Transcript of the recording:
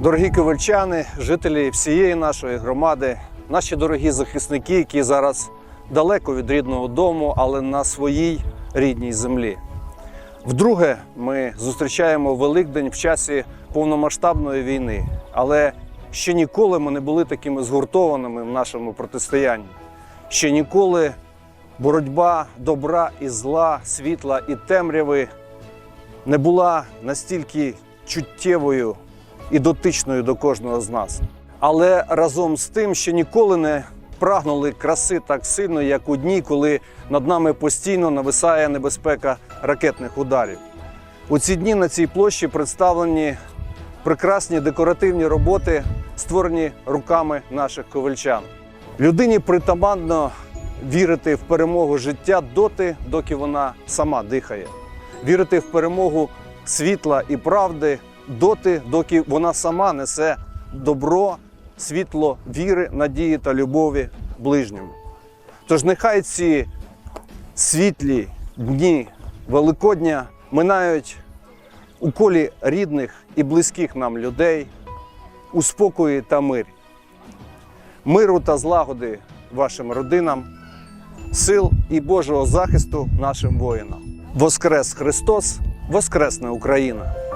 Дорогі ковальчани, жителі всієї нашої громади, наші дорогі захисники, які зараз далеко від рідного дому, але на своїй рідній землі. Вдруге ми зустрічаємо Великдень в часі повномасштабної війни, але ще ніколи ми не були такими згуртованими в нашому протистоянні. Ще ніколи боротьба добра і зла, світла і темряви не була настільки чуттєвою і дотичною до кожного з нас. Але разом з тим ще ніколи не прагнули краси так сильно, як у дні, коли над нами постійно нависає небезпека ракетних ударів. У ці дні на цій площі представлені прекрасні декоративні роботи, створені руками наших ковальчан. Людині притаманно вірити в перемогу життя доти, доки вона сама дихає, вірити в перемогу світла і правди доти, доки вона сама несе добро, світло віри, надії та любові ближньому. Тож нехай ці світлі дні Великодня минають у колі рідних і близьких нам людей, у спокої та мирі. Миру та злагоди вашим родинам, сил і Божого захисту нашим воїнам. Воскрес Христос! Воскресне Україна!